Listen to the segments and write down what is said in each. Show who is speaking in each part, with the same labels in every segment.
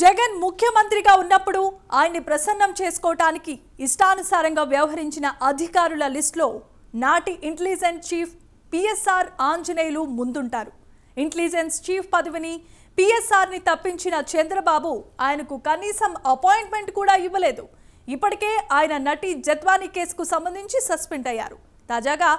Speaker 1: జగన్ ముఖ్యమంత్రిగా ఉన్నప్పుడు ఆయన్ని ప్రసన్నం చేసుకోవటానికి ఇష్టానుసారంగా వ్యవహరించిన అధికారుల లిస్టులో నాటి ఇంటెలిజెన్స్ చీఫ్ పిఎస్ఆర్ ఆంజనేయులు ముందుంటారు. ఇంటెలిజెన్స్ చీఫ్ పదవిని పిఎస్ఆర్ని తప్పించిన చంద్రబాబు ఆయనకు కనీసం అపాయింట్మెంట్ కూడా ఇవ్వలేదు. ఇప్పటికే ఆయన నటి జత్వానీ కేసుకు సంబంధించి సస్పెండ్ అయ్యారు. తాజాగా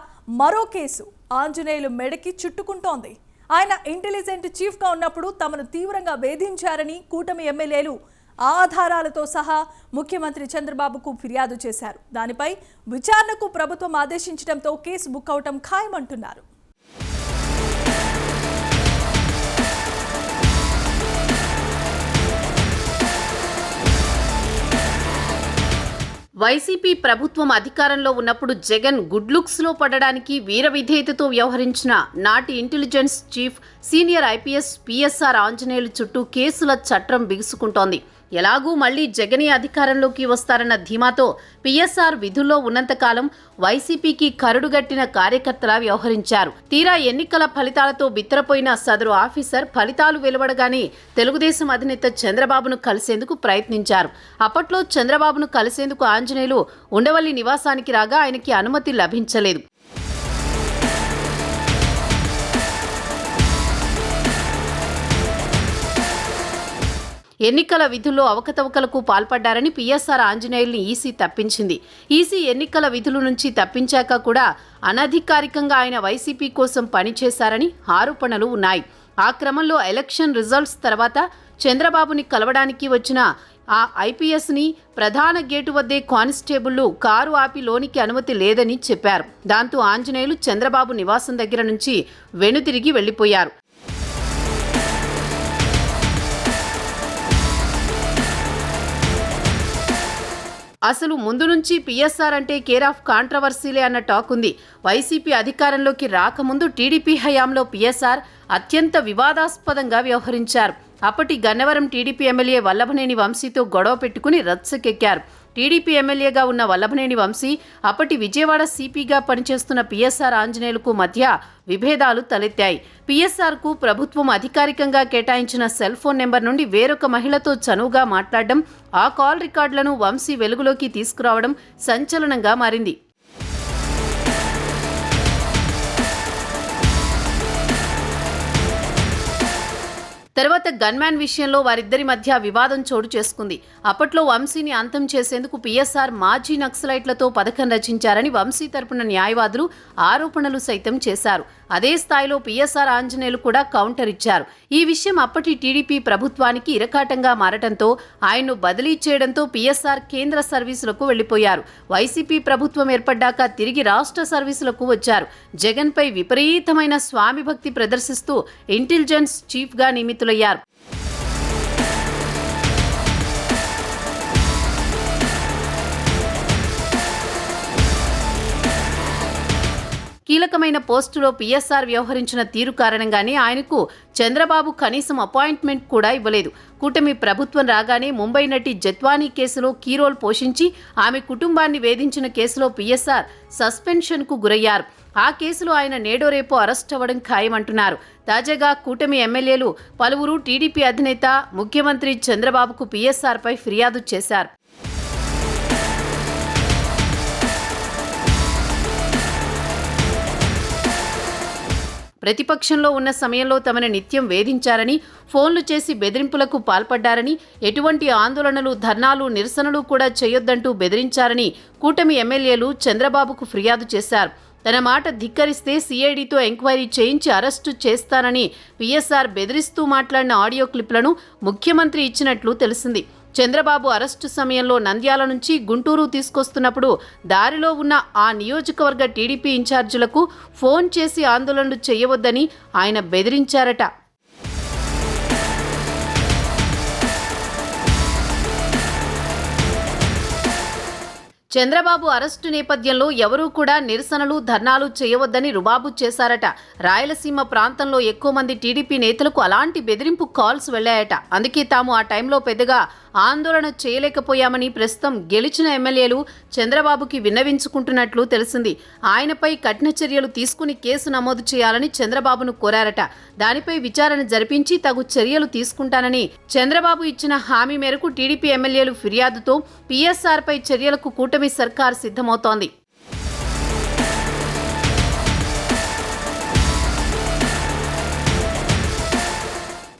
Speaker 1: మరో కేసు ఆంజనేయులు మెడకి చుట్టుకుంటోంది. ఆయన ఇంటెలిజెంట్ చీఫ్గా ఉన్నప్పుడు తమను తీవ్రంగా వేధించారని కూటమి ఎమ్మెల్యేలు ఆధారాలతో సహా ముఖ్యమంత్రి చంద్రబాబుకు ఫిర్యాదు చేశారు. దానిపై విచారణకు ప్రభుత్వం ఆదేశించడంతో కేసు బుక్ అవటం ఖాయమంటున్నారు.
Speaker 2: వైసీపీ ప్రభుత్వం అధికారంలో ఉన్నప్పుడు జగన్ గుడ్ లుక్స్లో పడడానికి వీర విధేయతతో వ్యవహరించిన నాటి intelligence chief senior IPS PSR Anjaneyulu చుట్టూ కేసుల చట్రం బిగుసుకుంటోంది. ఎలాగూ మళ్ళీ జగనే అధికారంలోకి వస్తారన్న ధీమాతో పిఎస్ఆర్ విధుల్లో ఉన్నంతకాలం వైసీపీకి కరుడుగట్టిన కార్యకర్తలా వ్యవహరించారు. తీరా ఎన్నికల ఫలితాలతో బిత్తరపోయిన సదరు ఆఫీసర్ ఫలితాలు వెలువడగానే తెలుగుదేశం అధినేత చంద్రబాబును కలిసేందుకు ప్రయత్నించారు. అప్పట్లో చంద్రబాబును కలిసేందుకు ఆంజనేయులు ఉండవల్లి నివాసానికి రాగా ఆయనకి అనుమతి లభించలేదు. ఎన్నికల విధుల్లో అవకతవకలకు పాల్పడ్డారని పిఎస్ఆర్ ఆంజనేయుల్ని ఈసీ తప్పించింది. ఈసీ ఎన్నికల విధుల నుంచి తప్పించాక కూడా అనధికారికంగా ఆయన వైసీపీ కోసం పనిచేశారని ఆరోపణలు ఉన్నాయి. ఆ క్రమంలో ఎలక్షన్ రిజల్ట్స్ తర్వాత చంద్రబాబుని కలవడానికి వచ్చిన ఆ ఐపీఎస్ని ప్రధాన గేటు వద్దే కానిస్టేబుళ్ళు కారు ఆపి లోనికి అనుమతి లేదని చెప్పారు. దాంతో ఆంజనేయులు చంద్రబాబు నివాసం దగ్గర నుంచి వెనుతిరిగి వెళ్ళిపోయారు అసలు ముందు నుంచి పిఎస్ఆర్ అంటే కేర్ ఆఫ్ కాంట్రవర్సీలే అన్న టాక్ ఉంది. వైసీపీ అధికారంలోకి రాకముందు టీడీపీ హయాంలో పిఎస్ఆర్ అత్యంత వివాదాస్పదంగా వ్యవహరించారు. అప్పటి గన్నవరం టీడీపీ ఎమ్మెల్యే వల్లభనేని వంశీతో గొడవ పెట్టుకుని రచ్చకెక్కారు టీడీపీ ఎమ్మెల్యేగా ఉన్న వల్లభనేని వంశీ అప్పటి విజయవాడ సిపిగా పనిచేస్తున్న పిఎస్ఆర్ ఆంజనేయులకు మధ్య విభేదాలు తలెత్తాయి. పిఎస్ఆర్కు ప్రభుత్వం అధికారికంగా కేటాయించిన సెల్ ఫోన్ నెంబర్ నుండి వేరొక మహిళతో చనువుగా మాట్లాడడం ఆ కాల్ రికార్డులను వంశీ వెలుగులోకి తీసుకురావడం సంచలనంగా మారింది. తర్వాత గన్మ్యాన్ విషయంలో వారిద్దరి మధ్య వివాదం చోటు చేసుకుంది. అప్పట్లో వంశీని అంతం చేసేందుకు పిఎస్ఆర్ మాజీ నక్సలైట్లతో పథకం రచించారని వంశీ తరపున న్యాయవాదులు ఆరోపణలు సైతం చేశారు. అదే స్థాయిలో పిఎస్ఆర్ ఆంజనేయులు కూడా కౌంటర్ ఇచ్చారు. ఈ విషయం అప్పటి టీడీపీ ప్రభుత్వానికి ఇరకాటంగా మారటంతో ఆయన్ను బదిలీ చేయడంతో పిఎస్ఆర్ కేంద్ర సర్వీసులకు వెళ్ళిపోయారు వైసీపీ ప్రభుత్వం ఏర్పడ్డాక తిరిగి రాష్ట్ర సర్వీసులకు వచ్చారు. జగన్పై విపరీతమైన స్వామి భక్తి ప్రదర్శిస్తూ ఇంటెలిజెన్స్ చీఫ్గా నియమితులయ్యారు కీలకమైన పోస్టులో పిఎస్ఆర్ వ్యవహరించిన తీరు కారణంగానే ఆయనకు చంద్రబాబు కనీసం అపాయింట్మెంట్ కూడా ఇవ్వలేదు. కూటమి ప్రభుత్వం రాగానే ముంబై నటి జత్వానీ కేసులో కీ రోల్ పోషించి ఆమె కుటుంబాన్ని వేధించిన కేసులో పిఎస్ఆర్ సస్పెన్షన్కు గురయ్యారు. ఆ కేసులో ఆయన నేడో రేపు అరెస్ట్ అవ్వడం ఖాయమంటున్నారు. తాజాగా కూటమి ఎమ్మెల్యేలు పలువురు టీడీపీ అధినేత ముఖ్యమంత్రి చంద్రబాబుకు పిఎస్ఆర్పై ఫిర్యాదు చేశారు. ప్రతిపక్షంలో ఉన్న సమయంలో తమను నిత్యం వేధించారని ఫోన్లు చేసి బెదిరింపులకు పాల్పడ్డారని ఎటువంటి ఆందోళనలు ధర్నాలు నిరసనలు కూడా చేయొద్దంటూ బెదిరించారని కూటమి ఎమ్మెల్యేలు చంద్రబాబుకు ఫిర్యాదు చేశారు. తన మాట ధిక్కరిస్తే సిఐడితో ఎంక్వైరీ చేయించి అరెస్టు చేస్తానని పిఎస్ఆర్ బెదిరిస్తూ మాట్లాడిన ఆడియో క్లిప్లను ముఖ్యమంత్రి ఇచ్చినట్లు తెలిసింది. చంద్రబాబు అరెస్టు సమయంలో నంద్యాల నుంచి గుంటూరు తీసుకొస్తున్నప్పుడు దారిలో ఉన్న ఆ నియోజకవర్గ టీడీపీ ఇన్ఛార్జీలకు ఫోన్ చేసి ఆందోళనలు చేయవద్దని ఆయన బెదిరించారట. చంద్రబాబు అరెస్టు నేపథ్యంలో ఎవరూ కూడా నిరసనలు ధర్నాలు చేయవద్దని రుబాబు చేశారట. రాయలసీమ ప్రాంతంలో ఎక్కువ మంది టీడీపీ నేతలకు అలాంటి బెదిరింపు కాల్స్ వెళ్ళాయట. అందుకే తాము ఆ టైంలో పెద్దగా ఆందోళన చేయలేకపోయామని ప్రస్తుతం గెలిచిన ఎమ్మెల్యేలు చంద్రబాబుకి విన్నవించుకుంటున్నట్లు తెలిసింది. ఆయనపై కఠిన చర్యలు తీసుకుని కేసు నమోదు చేయాలని చంద్రబాబును కోరారట. దానిపై విచారణ జరిపించి తగు చర్యలు తీసుకుంటానని చంద్రబాబు ఇచ్చిన హామీ మేరకు టీడీపీ ఎమ్మెల్యేలు ఫిర్యాదుతో పీఎస్ఆర్పై చర్యలకు కూటమి సర్కార్ సిద్ధమవుతోంది.